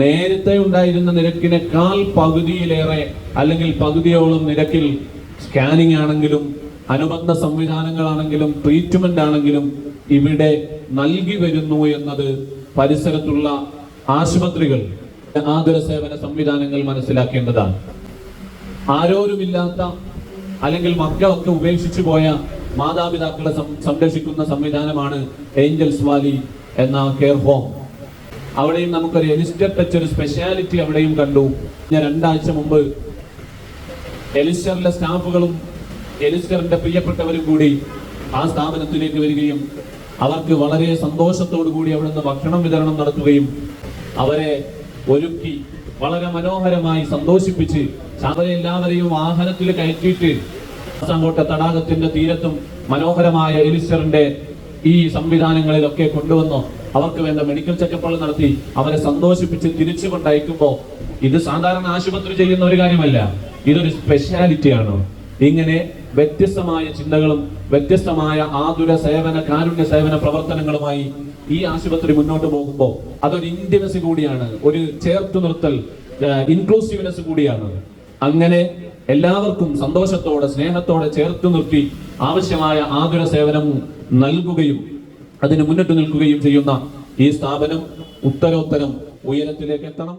നേരത്തെ ഉണ്ടായിരുന്ന നിരക്കിനേക്കാൾ പകുതിയിലേറെ അല്ലെങ്കിൽ പകുതിയോളം നിരക്കിൽ സ്കാനിംഗ് ആണെങ്കിലും അനുബന്ധ സംവിധാനങ്ങളാണെങ്കിലും ട്രീറ്റ്മെന്റ് ആണെങ്കിലും ഇവിടെ നൽകി വരുന്നു എന്നത് പരിസരത്തുള്ള ആശുപത്രികൾ ആതുര സേവന സംവിധാനങ്ങൾ മനസ്സിലാക്കേണ്ടതാണ്. ആരോരുമില്ലാത്ത അല്ലെങ്കിൽ മക്കളൊക്കെ ഉപേക്ഷിച്ചു പോയ മാതാപിതാക്കളെ സംരക്ഷിക്കുന്ന സംവിധാനമാണ് ഏഞ്ചൽസ് വാലി എന്ന കെയർ ഹോം. അവിടെയും നമുക്കൊരു എലിസ്റ്റർ ടച്ച് ഒരു സ്പെഷ്യാലിറ്റി അവിടെയും കണ്ടു. ഞാൻ രണ്ടാഴ്ച മുമ്പ് എലിസ്റ്ററിലെ സ്റ്റാഫുകളും എലിസ്റ്ററിന്റെ പ്രിയപ്പെട്ടവരും കൂടി ആ സ്ഥാപനത്തിലേക്ക് വരികയും അവർക്ക് വളരെ സന്തോഷത്തോടു കൂടി അവിടുന്ന് ഭക്ഷണം വിതരണം നടത്തുകയും അവരെ ഒരുക്കി വളരെ മനോഹരമായി സന്തോഷിപ്പിച്ച് അവരെ എല്ലാവരെയും വാഹനത്തിൽ കയറ്റിയിട്ട് അങ്ങോട്ടെ തടാകത്തിന്റെ തീരത്തും മനോഹരമായ എലിസ്റ്ററിന്റെ ഈ സംവിധാനങ്ങളിലൊക്കെ കൊണ്ടുവന്നു. അവർക്ക് വേണ്ട മെഡിക്കൽ ചെക്കപ്പുകൾ നടത്തി അവരെ സന്തോഷിപ്പിച്ച് തിരിച്ചു കൊണ്ടയക്കുമ്പോ ഇത് സാധാരണ ആശുപത്രി ചെയ്യുന്ന ഒരു കാര്യമല്ല. ഇതൊരു സ്പെഷ്യാലിറ്റിയാണ് ഇങ്ങനെ വ്യത്യസ്തമായ ചിന്തകളും വ്യത്യസ്തമായ ആതുര സേവന കാരുണ്യ സേവന പ്രവർത്തനങ്ങളുമായി ഈ ആശുപത്രി മുന്നോട്ട് പോകുമ്പോൾ അതൊരു ഇന്റിമസി കൂടിയാണ്. ഒരു ചേർത്തു നിർത്തൽ ഇൻക്ലൂസീവ്നെസ് കൂടിയാണ്. അങ്ങനെ എല്ലാവർക്കും സന്തോഷത്തോടെ സ്നേഹത്തോടെ ചേർത്ത് നിർത്തി ആവശ്യമായ ആതുര സേവനം നൽകുകയും അതിന് മുന്നിട്ട് നിൽക്കുകയും ചെയ്യുന്ന ഈ സ്ഥാപനം ഉത്തരോത്തരം ഉയരത്തിലേക്ക് എത്തണം.